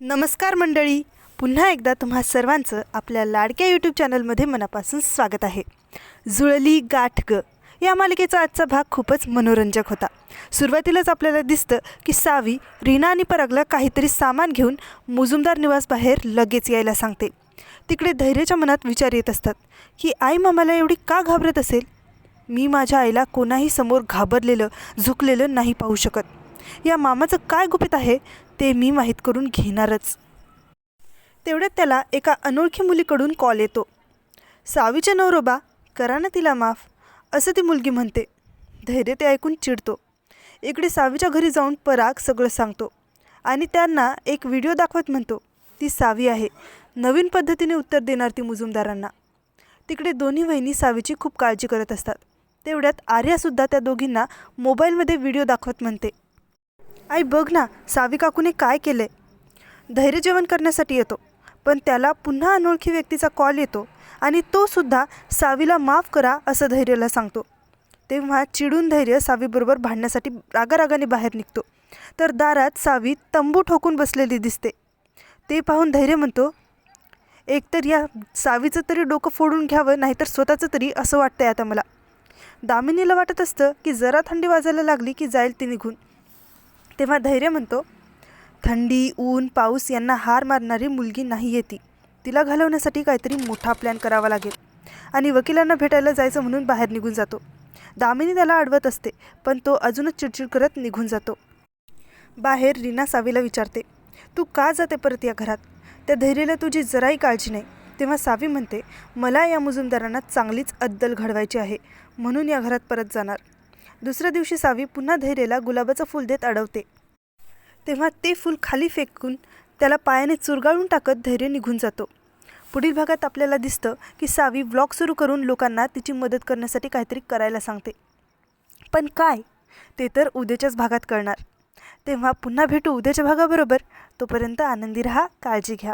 नमस्कार मंडळी. पुन्हा एकदा तुम्हा सर्वांचं आपल्या लाडक्या यूट्यूब चॅनलमध्ये मनापासून स्वागत आहे. जुळली गाठ ग. या मालिकेचा आजचा भाग खूपच मनोरंजक होता. सुरुवातीलाच आपल्याला दिसतं की सावी रीना आणि परागला काहीतरी सामान घेऊन मुजुमदार निवास बाहेर लगेच यायला सांगते. तिकडे धैर्याच्या मनात विचार येत असतात की आई मामाला एवढी का घाबरत असेल? मी माझ्या आईला कोणाही समोर घाबरलेलं झुकलेलं नाही पाहू शकत. या मामाचं काय गुपित आहे ते मी माहीत करून घेणारच. तेवढ्यात त्याला एका अनोळखी मुलीकडून कॉल येतो. सावीच्या नवरोबा करा ना तिला माफ असं ती मुलगी म्हणते. धैर्य ते ऐकून चिडतो. इकडे सावीच्या घरी जाऊन पराग सगळं सांगतो. आणि त्यांना एक व्हिडिओ दाखवत म्हणतो. ती सावी आहे. नवीन पद्धतीने उत्तर देणार ती मुजुमदारांना. तिकडे दोन्ही वहिनी सावीची खूप काळजी करत असतात. तेवढ्यात आर्यासुद्धा त्या दोघींना मोबाईलमध्ये व्हिडिओ दाखवत म्हणते. आई बघ ना सावी काकूने काय केलंय. धैर्य जेवण करण्यासाठी येतो पण त्याला पुन्हा अनोळखी व्यक्तीचा कॉल येतो आणि तो सुद्धा सावीला माफ करा असं धैर्यला सांगतो. तेव्हा चिडून धैर्य सावीबरोबर भांडण्यासाठी रागारागाने बाहेर निघतो. तर दारात सावी तंबू ठोकून बसलेली दिसते. ते पाहून धैर्य म्हणतो एकतर या सावीचं तरी डोकं फोडून घ्यावं नाहीतर स्वतःचं तरी असं वाटतंय आता मला. दामिनीला वाटत असतं की जरा थंडी वाजायला लागली की जाईल ती निघून. तेव्हा धैर्य म्हणतो थंडी ऊन पाऊस यांना हार मारणारी मुलगी नाही येती. तिला घालवण्यासाठी काहीतरी मोठा प्लॅन करावा लागेल. आणि वकिलांना भेटायला जायचं म्हणून बाहेर निघून जातो. दामिनी त्याला अडवत असते पण तो अजूनच चिडचिड करत निघून जातो. बाहेर रीना सावीला विचारते तू का जाते परत या घरात? त्या धैर्याला तुझी जराही काळजी नाही. तेव्हा सावी म्हणते मला या मुजुमदारांना चांगलीच अद्दल घडवायची आहे. म्हणून या घरात परत जाणार. दुसऱ्या दिवशी सावी पुन्हा धैर्यला गुलाबाचं फूल देत अडवते. तेव्हा ते फूल खाली फेकून त्याला पायाने चुरगाळून टाकत धैर्य निघून जातो. पुढील भागात आपल्याला दिसतं की सावी ब्लॉग सुरू करून लोकांना तिची मदत करण्यासाठी काहीतरी करायला सांगते. पण काय? ते तर उद्याच्याच भागात कळणार. तेव्हा पुन्हा भेटू उद्याच्या भागाबरोबर. तोपर्यंत आनंदी राहा काळजी घ्या.